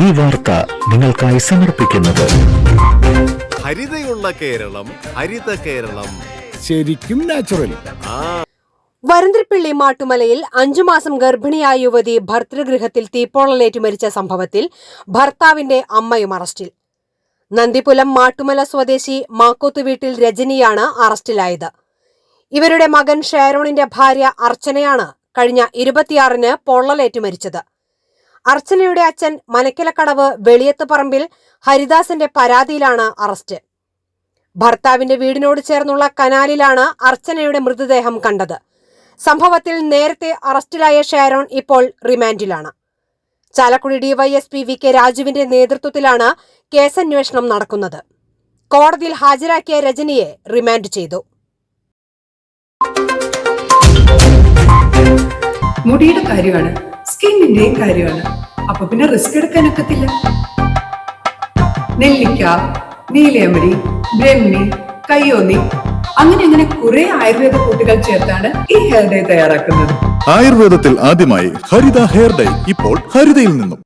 ഈ വാർത്ത നിങ്ങൾക്കായി സമർപ്പിക്കുന്നത്. ഹരിതയുള്ള കേരളം ഹരിത കേരളം. ശരിക്കും നാച്ചുറൽ വരന്തരപ്പിള്ളി മാട്ടുമലയിൽ അഞ്ചു മാസം ഗർഭിണിയായ യുവതി ഭർത്തൃഗൃഹത്തിൽ തീപ്പൊള്ളലേറ്റു മരിച്ച സംഭവത്തിൽ ഭർത്താവിന്റെ അമ്മയും അറസ്റ്റിൽ. നന്ദിപുലം മാട്ടുമല സ്വദേശി മാക്കോത്ത് വീട്ടിൽ രജനിയാണ് അറസ്റ്റിലായത്. ഇവരുടെ മകൻ ഷേറോണിന്റെ ഭാര്യ അർച്ചനയാണ് കഴിഞ്ഞ ഇരുപത്തിയാറിന് പൊള്ളലേറ്റു മരിച്ചത്. അർച്ചനയുടെ അച്ഛൻ മനക്കിലക്കടവ് വെളിയത്ത് പറമ്പിൽ ഹരിദാസിന്റെ പരാതിയിലാണ് അറസ്റ്റ്. ഭർത്താവിന്റെ വീടിനോട് ചേർന്നുള്ള കനാലിലാണ് അർച്ചനയുടെ മൃതദേഹം കണ്ടത്. സംഭവത്തിൽ നേരത്തെ അറസ്റ്റിലായ ഷാരോൺ ഇപ്പോൾ റിമാൻഡിലാണ്. ചാലക്കുടി ഡിവൈഎസ്പി വി കെ രാജുവിന്റെ നേതൃത്വത്തിലാണ് കേസന്വേഷണം നടക്കുന്നത്. കോടതിയിൽ ഹാജരാക്കിയ രജനിയെ റിമാൻഡ് ചെയ്തു. മുടിയുടെ കാര്യമാണ് സ്കിന്നിന്റെയും കാര്യമാണ്. അപ്പൊ പിന്നെ റിസ്ക് എടുക്കാനൊക്കത്തില്ല നെല്ലിക്ക നീലയമരി ബ്രഹ്മി കയ്യോന്നി അങ്ങനെ അങ്ങനെ കുറെ ആയുർവേദ കൂട്ടുകൾ ചേർത്താണ് ഈ ഹെയർ ഡേ തയ്യാറാക്കുന്നത്. ആയുർവേദത്തിൽ ആദ്യമായി ഹരിത ഹെയർ ഡൈ ഇപ്പോൾ ഹരിതയിൽ നിന്നും.